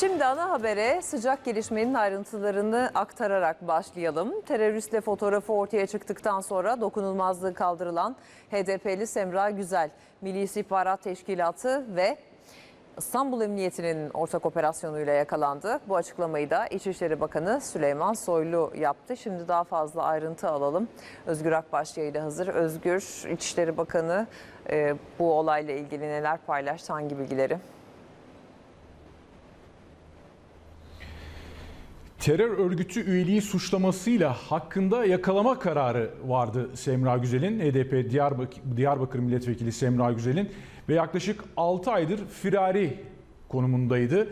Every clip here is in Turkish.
Şimdi ana habere sıcak gelişmenin ayrıntılarını aktararak başlayalım. Teröristle fotoğrafı ortaya çıktıktan sonra dokunulmazlığı kaldırılan HDP'li Semra Güzel, Milli İstihbarat Teşkilatı ve İstanbul Emniyeti'nin ortak operasyonuyla yakalandı. Bu açıklamayı da İçişleri Bakanı Süleyman Soylu yaptı. Şimdi daha fazla ayrıntı alalım. Özgür Akbaş yayına hazır. Özgür, İçişleri Bakanı e, bu olayla ilgili neler paylaştı, hangi bilgileri? Terör örgütü üyeliği suçlamasıyla hakkında yakalama kararı vardı Semra Güzel'in. HDP Diyarbakır, Diyarbakır Milletvekili Semra Güzel'in ve yaklaşık 6 aydır firari konumundaydı.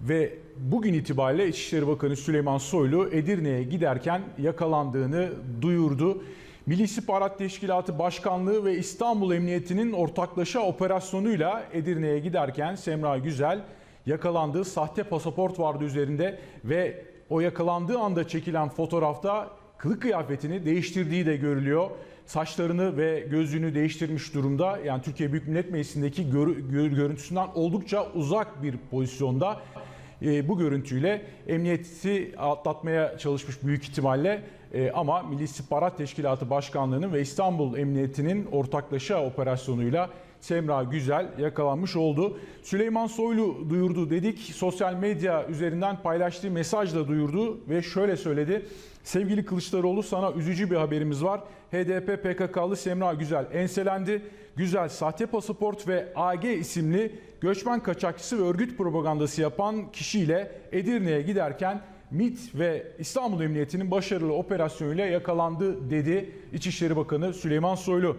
Ve bugün itibariyle İçişleri Bakanı Süleyman Soylu Edirne'ye giderken yakalandığını duyurdu. Milli İstihbarat Teşkilatı Başkanlığı ve İstanbul Emniyeti'nin ortaklaşa operasyonuyla Edirne'ye giderken Semra Güzel yakalandığı sahte pasaport vardı üzerinde ve o yakalandığı anda çekilen fotoğrafta kılık kıyafetini değiştirdiği de görülüyor. Saçlarını ve gözlüğünü değiştirmiş durumda. Yani Türkiye Büyük Millet Meclisi'ndeki gör- görüntüsünden oldukça uzak bir pozisyonda. E, bu görüntüyle emniyeti atlatmaya çalışmış büyük ihtimalle E, ama Milli İstihbarat Teşkilatı Başkanlığı'nın ve İstanbul Emniyeti'nin ortaklaşa operasyonuyla Semra Güzel yakalanmış oldu. Süleyman Soylu duyurdu dedik. Sosyal medya üzerinden paylaştığı mesajla duyurdu ve şöyle söyledi. Sevgili Kılıçdaroğlu sana üzücü bir haberimiz var. HDP PKK'lı Semra Güzel enselendi. Güzel sahte pasaport ve AG isimli göçmen kaçakçısı ve örgüt propagandası yapan kişiyle Edirne'ye giderken MİT ve İstanbul Emniyeti'nin başarılı operasyonuyla yakalandı dedi İçişleri Bakanı Süleyman Soylu.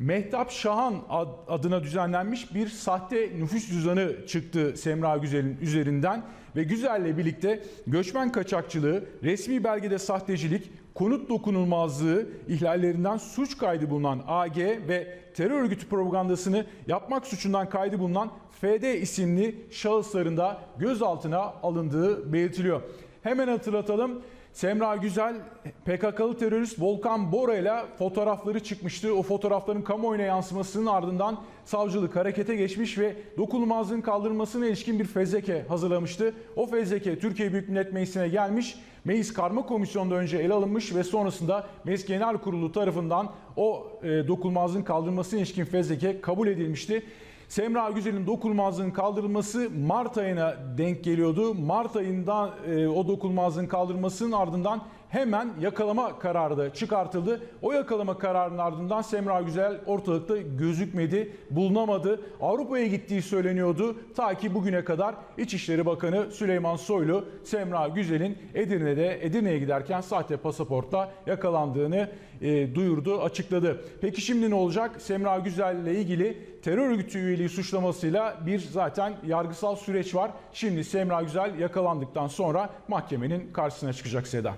Mehtap Şahan ad- adına düzenlenmiş bir sahte nüfus cüzdanı çıktı Semra Güzel'in üzerinden ve Güzel'le birlikte göçmen kaçakçılığı, resmi belgede sahtecilik, konut dokunulmazlığı ihlallerinden suç kaydı bulunan AG ve terör örgütü propagandasını yapmak suçundan kaydı bulunan FD isimli şahısların da gözaltına alındığı belirtiliyor. Hemen hatırlatalım. Semra Güzel PKK'lı terörist Volkan Bora ile fotoğrafları çıkmıştı. O fotoğrafların kamuoyuna yansımasının ardından savcılık harekete geçmiş ve dokunulmazlığın kaldırılmasına ilişkin bir fezleke hazırlamıştı. O fezleke Türkiye Büyük Millet Meclisi'ne gelmiş. Meclis Karma Komisyonu'nda önce ele alınmış ve sonrasında Meclis Genel Kurulu tarafından o e, dokunulmazlığın kaldırılmasına ilişkin fezleke kabul edilmişti. Semra Güzel'in dokunulmazlığın kaldırılması Mart ayına denk geliyordu. Mart ayında e, o dokunulmazlığın kaldırılmasının ardından hemen yakalama kararı da çıkartıldı. O yakalama kararının ardından Semra Güzel ortalıkta gözükmedi, bulunamadı. Avrupa'ya gittiği söyleniyordu. Ta ki bugüne kadar İçişleri Bakanı Süleyman Soylu Semra Güzel'in Edirne'de Edirne'ye giderken sahte pasaportla yakalandığını e, duyurdu, açıkladı. Peki şimdi ne olacak? Semra Güzel ile ilgili terör örgütü üyeliği suçlamasıyla bir zaten yargısal süreç var. Şimdi Semra Güzel yakalandıktan sonra mahkemenin karşısına çıkacak Seda.